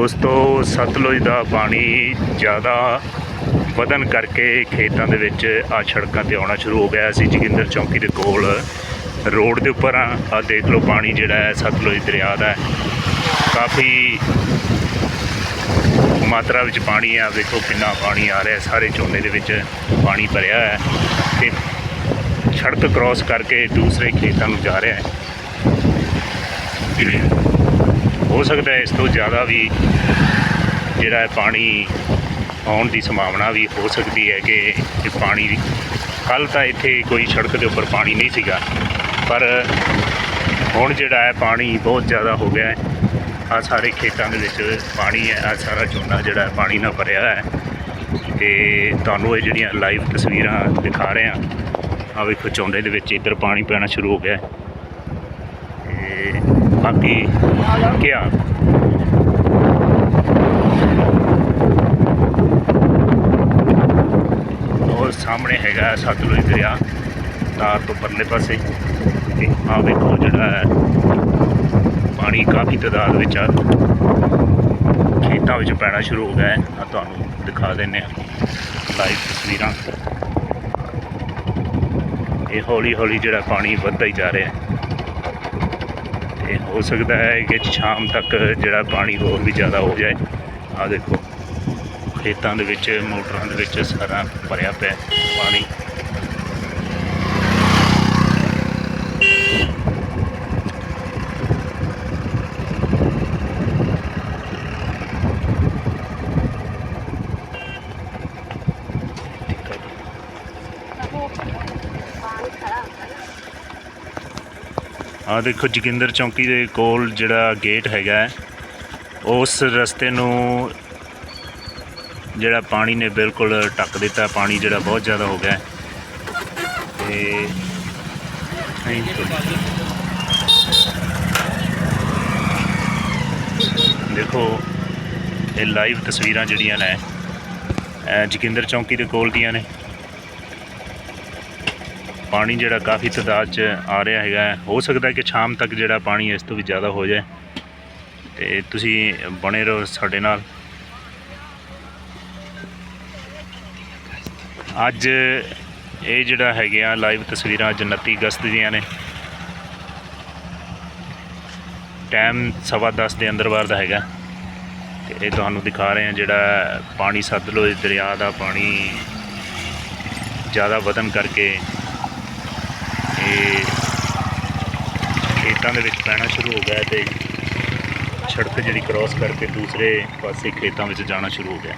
ਦੋਸਤੋ, ਸਤਲੁਜ ਦਾ ਪਾਣੀ ਜ਼ਿਆਦਾ ਵਧਨ ਕਰਕੇ ਖੇਤਾਂ ਦੇ ਵਿੱਚ ਆ ਸੜਕਾਂ ਤੇ ਆਉਣਾ ਸ਼ੁਰੂ ਹੋ ਗਿਆ ਸੀ। ਜੋਗਿੰਦਰ ਚੌਂਕੀ ਦੇ ਕੋਲ ਰੋਡ ਦੇ ਉੱਪਰ ਆ। ਆਹ ਦੇਖ ਲਓ ਪਾਣੀ ਜਿਹੜਾ ਹੈ ਸਤਲੁਜ ਦਰਿਆ ਦਾ ਕਾਫੀ ਮਾਤਰਾ ਵਿੱਚ ਪਾਣੀ ਆ। ਵੇਖੋ ਕਿੰਨਾ ਪਾਣੀ ਆ ਰਿਹਾ ਸਾਰੇ ਝੋਨੇ ਦੇ ਵਿੱਚ ਪਾਣੀ ਭਰਿਆ ਹੈ ਤੇ ਸੜਕ ਕ੍ਰਾਸ ਕਰਕੇ ਦੂਸਰੇ ਖੇਤਾਂ ਨੂੰ ਜਾ ਰਿਹਾ ਹੈ। ਹੋ ਸਕਦਾ ਹੈ ਇਸ ਤੋਂ ਜ਼ਿਆਦਾ ਵੀ ਜਿਹੜਾ ਹੈ ਪਾਣੀ ਆਉਣ ਦੀ ਸੰਭਾਵਨਾ ਵੀ ਹੋ ਸਕਦੀ ਹੈ ਕਿ ਇਹ ਪਾਣੀ ਕੱਲ ਤਾਂ ਇੱਥੇ ਕੋਈ ਸੜਕ ਦੇ ਉੱਪਰ ਪਾਣੀ ਨਹੀਂ ਸੀਗਾ। ਪਰ ਹੁਣ ਜਿਹੜਾ ਹੈ ਪਾਣੀ ਬਹੁਤ ਜ਼ਿਆਦਾ ਹੋ ਗਿਆ ਹੈ। ਆ ਸਾਰੇ ਖੇਤਾਂ ਦੇ ਵਿੱਚ ਪਾਣੀ ਹੈ ਆ ਸਾਰਾ ਝੋਨਾ ਜਿਹੜਾ ਹੈ ਪਾਣੀ ਨਾਲ ਭਰਿਆ ਹੈ। ਤੇ ਤੁਹਾਨੂੰ ਇਹ ਜਿਹੜੀਆਂ ਲਾਈਵ ਤਸਵੀਰਾਂ ਦਿਖਾ ਰਹੇ ਹਾਂ ਆ ਵੇਖੋ ਝੋਨੇ ਦੇ ਵਿੱਚ ਇੱਧਰ ਪਾਣੀ ਪੈਣਾ ਸ਼ੁਰੂ ਹੋ ਗਿਆ ਹੈ। ਬਾਕੀ ਕਿਆ? ਉਹ ਸਾਹਮਣੇ ਹੈਗਾ ਸਤਲੁਜ ਦਰਿਆ, ਤਾਰ ਤੋਂ ਪਰਲੇ ਪਾਸੇ। ਤੇ ਆ ਵੇਖੋ ਜਿਹੜਾ ਹੈ, ਪਾਣੀ ਕਾਫੀ ਤਾਦਾਦ ਵਿੱਚ ਆ। ਖੇਤਾਂ ਵਿੱਚ ਪੈਣਾ ਸ਼ੁਰੂ ਹੋ ਗਿਆ ਹੈ। ਆ ਤੁਹਾਨੂੰ ਦਿਖਾ ਦਿੰਨੇ ਆ ਲਾਈਵ ਤਸਵੀਰਾਂ। ਇਹ ਹੌਲੀ ਹੌਲੀ ਜਿਹੜਾ ਪਾਣੀ ਵੱਧਦਾ ਹੀ ਜਾ ਰਿਹਾ ਹੈ। ਤੇ ਹੋ ਸਕਦਾ ਹੈ ਕਿ ਸ਼ਾਮ ਤੱਕ ਜਿਹੜਾ ਪਾਣੀ ਹੋਰ ਵੀ ਜ਼ਿਆਦਾ ਹੋ ਜਾਏ। ਆ ਦੇਖੋ, ਖੇਤਾਂ ਦੇ ਵਿੱਚ, ਮੋਟਰਾਂ ਦੇ ਵਿੱਚ ਸਾਰਾ ਭਰਿਆ ਪਿਆ ਪਾਣੀ। ਆ ਦੇਖੋ ਜੋਗਿੰਦਰ ਚੌਂਕੀ ਦੇ ਕੋਲ ਜਿਹੜਾ ਗੇਟ ਹੈਗਾ ਉਸ ਰਸਤੇ ਨੂੰ ਜਿਹੜਾ ਪਾਣੀ ਨੇ ਬਿਲਕੁਲ ਢੱਕ ਦਿੱਤਾ, ਪਾਣੀ ਜਿਹੜਾ ਬਹੁਤ ਜ਼ਿਆਦਾ ਹੋ ਗਿਆ ਹੈ। ਤੇ ਨਹੀਂ ਦੇਖੋ, ਇਹ ਲਾਈਵ ਤਸਵੀਰਾਂ ਜਿਹੜੀਆਂ ਨੇ, ਇਹ ਜੋਗਿੰਦਰ ਚੌਂਕੀ ਦੇ ਕੋਲ ਦੀਆਂ ਨੇ ਪਾਣੀ ਜਿਹੜਾ ਕਾਫੀ ਤਾਦਾਦ 'ਚ ਆ ਰਿਹਾ ਹੈਗਾ। ਹੋ ਸਕਦਾ ਕਿ ਸ਼ਾਮ ਤੱਕ ਜਿਹੜਾ ਪਾਣੀ ਇਸ ਤੋਂ ਵੀ ਜ਼ਿਆਦਾ ਹੋ ਜਾਏ। ਤੇ ਤੁਸੀਂ ਬਣੇ ਰਹੋ ਸਾਡੇ ਨਾਲ। ਅੱਜ ਇਹ ਜਿਹੜਾ ਹੈਗੇ ਆ ਲਾਈਵ ਤਸਵੀਰਾਂ ਅੱਜ 29 ਅਗਸਤ ਦੀਆਂ ਨੇ। ਟਾਈਮ ਸਵਾ ਦਸ ਦੇ ਅੰਦਰ ਬਾਹਰ ਦਾ ਹੈਗਾ। ਤੇ ਇਹ ਤੁਹਾਨੂੰ ਦਿਖਾ ਰਹੇ ਹਾਂ ਜਿਹੜਾ ਪਾਣੀ ਸਤਲੁਜ ਦਰਿਆ ਦਾ ਪਾਣੀ ਜ਼ਿਆਦਾ ਵਧਨ ਕਰਕੇ ਇਹ ਖੇਤਾਂ ਦੇ ਵਿੱਚ ਪੈਣਾ ਸ਼ੁਰੂ ਹੋ ਗਿਆ ਹੈ ਤੇ ਸੜਕ ਜਿਹੜੀ ਕ੍ਰਾਸ ਕਰਕੇ ਦੂਸਰੇ ਪਾਸੇ ਖੇਤਾਂ ਵਿੱਚ ਜਾਣਾ ਸ਼ੁਰੂ ਹੋ ਗਿਆ।